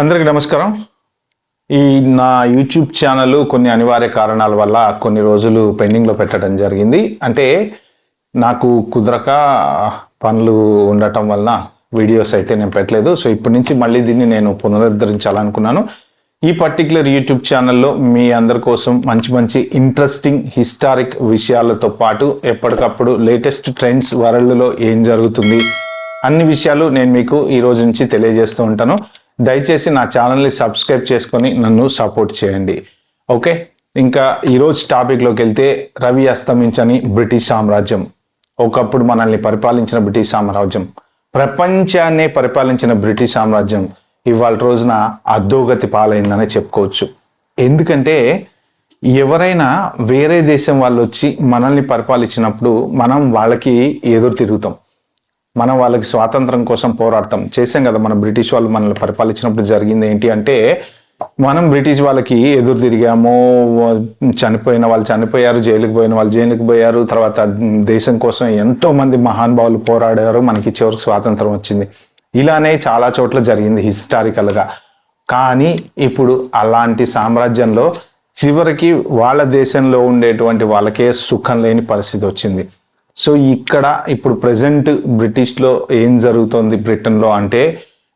అందరికీ నమస్కారం. ఈ నా యూట్యూబ్ ఛానల్ కొన్ని అనివార్య కారణాల వల్ల కొన్ని రోజులు పెండింగ్లో పెట్టడం జరిగింది. అంటే నాకు కుదరక పనులు ఉండటం వలన వీడియోస్ అయితే నేను పెట్టలేదు. సో ఇప్పటి నుంచి మళ్ళీ దీన్ని నేను పునరుద్ధరించాలనుకున్నాను. ఈ పర్టికులర్ యూట్యూబ్ ఛానల్లో మీ అందరి కోసం మంచి మంచి ఇంట్రెస్టింగ్ హిస్టారిక్ విషయాలతో పాటు ఎప్పటికప్పుడు లేటెస్ట్ ట్రెండ్స్ వరల్డ్లో ఏం జరుగుతుంది అన్ని విషయాలు నేను మీకు ఈ రోజు నుంచి తెలియజేస్తూ ఉంటాను. దయచేసి నా ఛానల్ని సబ్స్క్రైబ్ చేసుకొని నన్ను సపోర్ట్ చేయండి. ఓకే? ఇంకా ఈరోజు టాపిక్లోకి వెళ్తే రవి అస్తమించని బ్రిటిష్ సామ్రాజ్యం. ఒకప్పుడు మనల్ని పరిపాలించిన బ్రిటిష్ సామ్రాజ్యం. ప్రపంచాన్నే పరిపాలించిన బ్రిటిష్ సామ్రాజ్యం ఇవాళ రోజున అధోగతి పాలైందని చెప్పుకోవచ్చు. ఎందుకంటే ఎవరైనా వేరే దేశం వాళ్ళు వచ్చి మనల్ని పరిపాలించినప్పుడు మనం వాళ్ళకి ఎదురు తిరుగుతాం. మనం వాళ్ళకి స్వాతంత్రం కోసం పోరాడతాం. చేసాం కదా మన బ్రిటిష్ వాళ్ళు మనల్ని పరిపాలించినప్పుడు జరిగింది ఏంటి అంటే మనం బ్రిటిష్ వాళ్ళకి ఎదురు తిరిగాము చనిపోయిన వాళ్ళు చనిపోయారు జైలుకి పోయిన వాళ్ళు జైలుకి పోయారు తర్వాత దేశం కోసం ఎంతో మంది మహానుభావులు పోరాడారు మనకి చివరికి స్వాతంత్రం వచ్చింది. ఇలానే చాలా చోట్ల జరిగింది హిస్టారికల్గా. కానీ ఇప్పుడు అలాంటి సామ్రాజ్యంలో చివరికి వాళ్ళ దేశంలో ఉండేటువంటి వాళ్ళకే సుఖం లేని పరిస్థితి వచ్చింది. సో ఇక్కడ ఇప్పుడు ప్రజెంట్ బ్రిటిష్లో ఏం జరుగుతోంది బ్రిటన్లో అంటే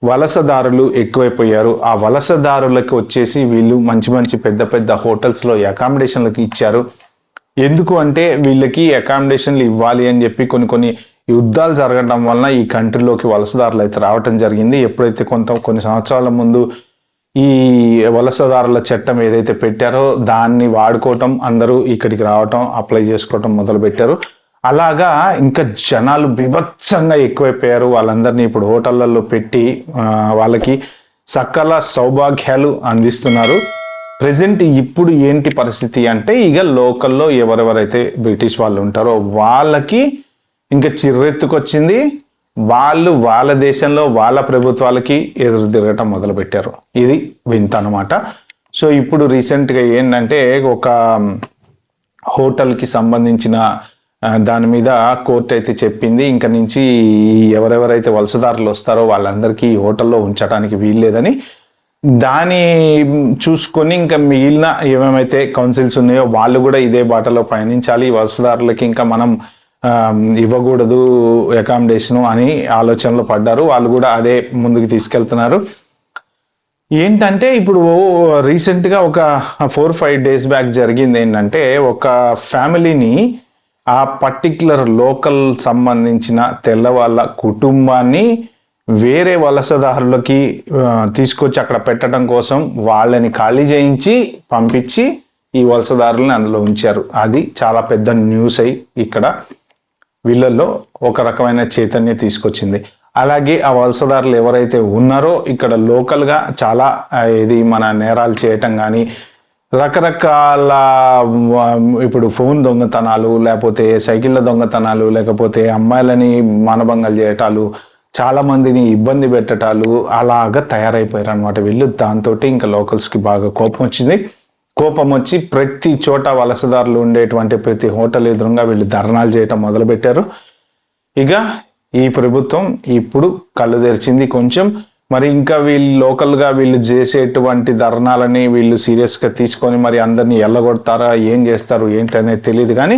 వలసదారులు ఎక్కువైపోయారు. ఆ వలసదారులకు వచ్చేసి వీళ్ళు మంచి మంచి పెద్ద పెద్ద హోటల్స్లో అకామిడేషన్లకు ఇచ్చారు. ఎందుకు అంటే వీళ్ళకి అకామిడేషన్లు ఇవ్వాలి అని చెప్పి కొన్ని కొన్ని యుద్ధాలు జరగడం వలన ఈ కంట్రీలోకి వలసదారులు అయితే రావటం జరిగింది. ఎప్పుడైతే కొంత కొన్ని సంవత్సరాల ముందు ఈ వలసదారుల చట్టం ఏదైతే పెట్టారో దాన్ని వాడుకోవటం అందరూ ఇక్కడికి రావటం అప్లై చేసుకోవటం మొదలుపెట్టారు. అలాగా ఇంకా జనాలు బిభత్సంగా ఎక్కువైపోయారు. వాళ్ళందరినీ ఇప్పుడు హోటళ్ళలో పెట్టి వాళ్ళకి సకల సౌభాగ్యాలు అందిస్తున్నారు. ప్రజెంట్ ఇప్పుడు ఏంటి పరిస్థితి అంటే ఇక లోకల్లో ఎవరెవరైతే బ్రిటిష్ వాళ్ళు ఉంటారో వాళ్ళకి ఇంకా చిర్రెత్తుకొచ్చింది. వాళ్ళు వాళ్ళ దేశంలో వాళ్ళ ప్రభుత్వాలకి ఎదురు తిరగటం మొదలుపెట్టారు. ఇది వింత అనమాట సో ఇప్పుడు రీసెంట్గా ఏంటంటే ఒక హోటల్కి సంబంధించిన దాని మీద కోర్టు అయితే చెప్పింది. ఇంక నుంచి ఎవరెవరైతే వలసదారులు వస్తారో వాళ్ళందరికీ ఈ హోటల్లో ఉంచడానికి వీల్లేదని దాని చూసుకొని ఇంకా మిగిలిన ఏమేమైతే కౌన్సిల్స్ ఉన్నాయో వాళ్ళు కూడా ఇదే బాటలో పయనించాలి. ఈ వలసదారులకి ఇంకా మనం ఇవ్వకూడదు అకామిడేషను అని ఆలోచనలో పడ్డారు. వాళ్ళు కూడా అదే ముందుకు తీసుకెళ్తున్నారు. ఏంటంటే ఇప్పుడు రీసెంట్గా ఒక ఫోర్ ఫైవ్ డేస్ బ్యాక్ జరిగింది ఏంటంటే ఒక ఫ్యామిలీని ఆ పర్టిక్యులర్ లోకల్ సంబంధించిన తెల్లవాళ్ళ కుటుంబాన్ని వేరే వలసదారులకి తీసుకొచ్చి అక్కడ పెట్టడం కోసం వాళ్ళని ఖాళీ చేయించి పంపించి ఈ వలసదారులను అందులో ఉంచారు. అది చాలా పెద్ద న్యూస్ అయి ఇక్కడ వీళ్ళల్లో ఒక రకమైన చైతన్యం తీసుకొచ్చింది. అలాగే ఆ వలసదారులు ఎవరైతే ఉన్నారో ఇక్కడ లోకల్గా చాలా ఇది మన నేరాలు చేయటం కానీ రకరకాల ఇప్పుడు ఫోన్ దొంగతనాలు లేకపోతే సైకిళ్ళ దొంగతనాలు లేకపోతే అమ్మాయిలని మానభంగాలు చేయటాలు చాలా మందిని ఇబ్బంది పెట్టటాలు అలాగా తయారైపోయారు అనమాట వీళ్ళు. దాంతో ఇంకా లోకల్స్కి బాగా కోపం వచ్చింది. కోపం వచ్చి ప్రతి చోట వలసదారులు ఉండేటువంటి ప్రతి హోటల్ ఎదురుగా వీళ్ళు ధర్నాలు చేయటం మొదలుపెట్టారు. ఇక ఈ ప్రభుత్వం ఇప్పుడు కళ్ళు తెరిచింది కొంచెం. మరి ఇంకా వీళ్ళు లోకల్గా వీళ్ళు చేసేటువంటి ధర్నాలని వీళ్ళు సీరియస్గా తీసుకొని మరి అందరినీ ఎల్లగొడతారా? ఏం చేస్తారు? ఏంటనేది తెలియదు కానీ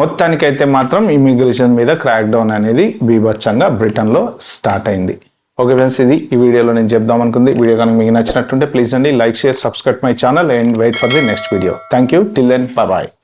మొత్తానికైతే మాత్రం ఇమిగ్రేషన్ మీద క్రాక్ డౌన్ అనేది బీభత్సంగా బ్రిటన్లో స్టార్ట్ అయింది. ఓకే ఫ్రెండ్స్ ఇది ఈ వీడియోలో నేను చెప్దాం అనుకుంది. వీడియో కనుక మీకు నచ్చినట్టుంటే ప్లీజ్ అండి like share subscribe my channel and wait for the next video. Thank you till then bye